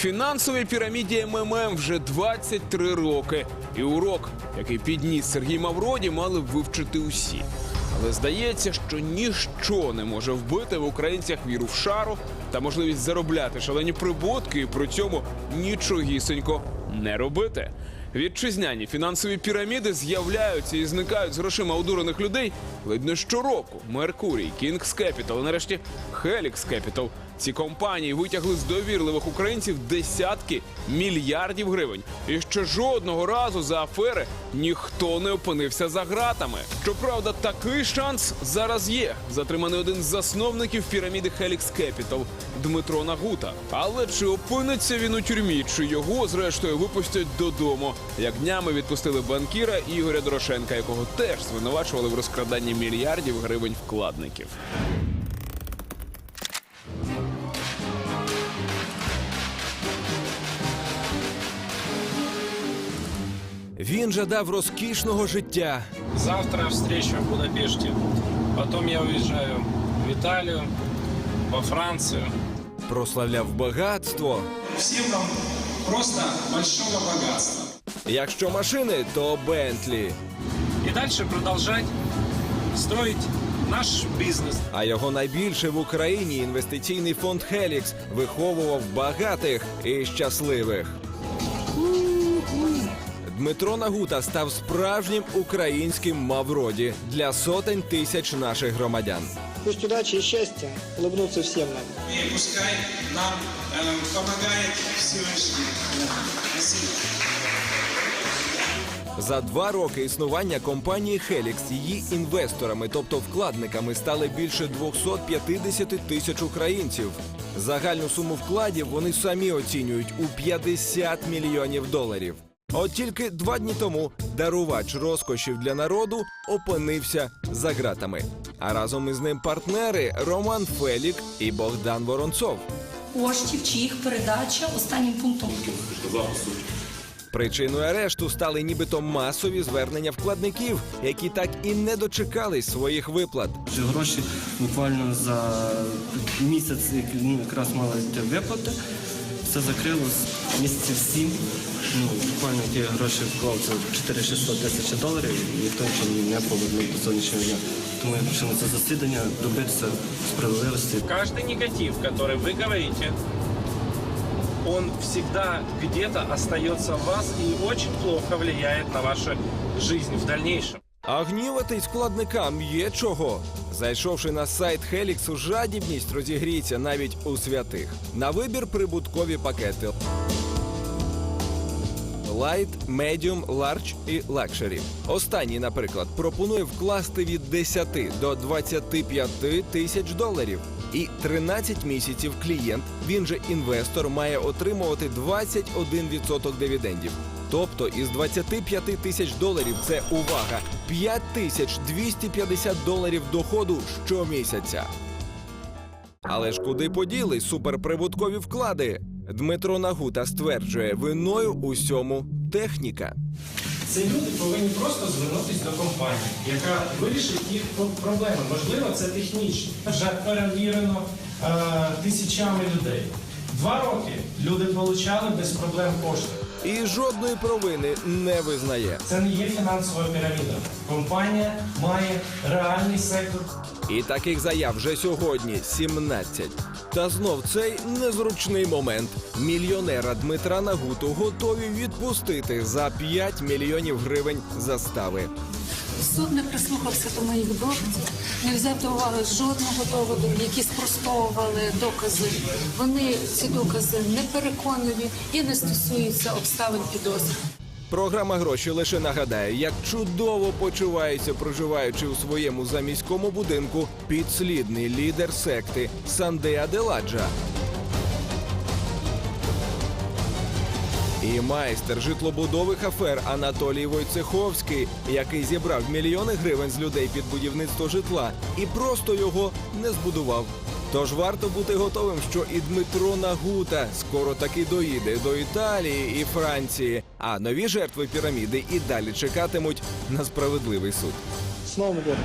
Фінансовій піраміді МММ вже 23 роки. І урок, який підніс Сергій Мавроді, мали вивчити усі. Але здається, що ніщо не може вбити в українцях віру в шару та можливість заробляти шалені прибутки і при цьому нічогісенько не робити. Вітчизняні фінансові піраміди з'являються і зникають з грошима удурених людей ледь не щороку. Меркурій, Кінгс Кепітал нарешті Хелікс Кепітал. Ці компанії витягли з довірливих українців десятки мільярдів гривень. І ще жодного разу за афери ніхто не опинився за ґратами. Щоправда, такий шанс зараз є. Затриманий один з засновників піраміди Helix Capital Дмитро Нагута. Але чи опиниться він у тюрмі, чи його зрештою випустять додому? Як днями відпустили банкіра Ігоря Дорошенка, якого теж звинувачували в розкраданні мільярдів гривень вкладників. Він жадав розкішного життя. Завтра встреча в Будапеште. Потом я уезжаю в Италию, во Францию. прославляв багатство. Всем нам просто большого богатства. Якщо машини, то Бентлі. И дальше продолжать строить наш бизнес. А його найбільше в Україні інвестиційний фонд Хелікс виховував багатих і щасливих. Дмитро Нагута став справжнім українським Мавроді для сотень тисяч наших громадян. Пусть удачи и счастья улыбнутся всем нам. И пускай нам э, помогает Всевышний. Спасибо. За два роки існування компанії Хелікс її інвесторами, тобто вкладниками, стали більше 250 тисяч українців. Загальну суму вкладів вони самі оцінюють у 50 мільйонів доларів. От тільки два дні тому дарувач розкошів для народу опинився за ґратами. А разом із ним партнери Роман Фелік і Богдан Воронцов. коштів чи їх передача останнім пунктом. Причиною арешту стали нібито масові звернення вкладників, які так і не дочекались своїх виплат. Вже гроші буквально за місяць ну, якраз мали йти виплати. Все закрилось місяців сім. Ну, буквально ті гроші вклав це 4600 тисяч доларів, і ніхто нічого мені не повернув до сьогоднішнього дня. Тому я прийшов на це засідання добитися справедливості. Каждый негатив, который вы говорите, он всегда где-то остается в вас и очень плохо влияет на вашу жизнь в дальнейшем. А гніватись вкладникам є чого. Зайшовши на сайт Хеліксу, жадібність розігріється навіть у святих. На вибір прибуткові пакети. Light, Medium, Large і Luxury. Останній, наприклад, пропонує вкласти від 10 до 25 тисяч доларів. І 13 місяців клієнт, він же інвестор, має отримувати 21% дивідендів. Тобто із 25 тисяч доларів це увага 5250 доларів доходу щомісяця. Але ж куди поділись суперприбуткові вклади? Дмитро Нагута стверджує, виною усьому техніка. Ці люди повинні просто звернутися до компанії, яка вирішить їх проблеми. Можливо, це технічно. Вже перевірено е, тисячами людей. Два роки люди отримали без проблем кошти. І жодної провини не визнає. Це не є фінансова піраміда. Компанія має реальний сектор І таких заяв вже сьогодні 17. Та знов цей незручний момент. Мільйонера Дмитра Нагуту готові відпустити за 5 мільйонів гривень застави. Суд не прислухався до моїх доводів, не взяти уваги жодного доводу, які спростовували докази. Вони ці докази не переконливі і не стосуються обставин підозри. Програма гроші лише нагадає, як чудово почувається, проживаючи у своєму заміському будинку, підслідний лідер секти Санде Аделаджа. І майстер житлобудових афер Анатолій Войцеховський, який зібрав мільйони гривень з людей під будівництво житла і просто його не збудував. Тож варто бути готовим, що і Дмитро Нагута скоро таки доїде до Італії і Франції, а нові жертви піраміди і далі чекатимуть на справедливий суд. Годом!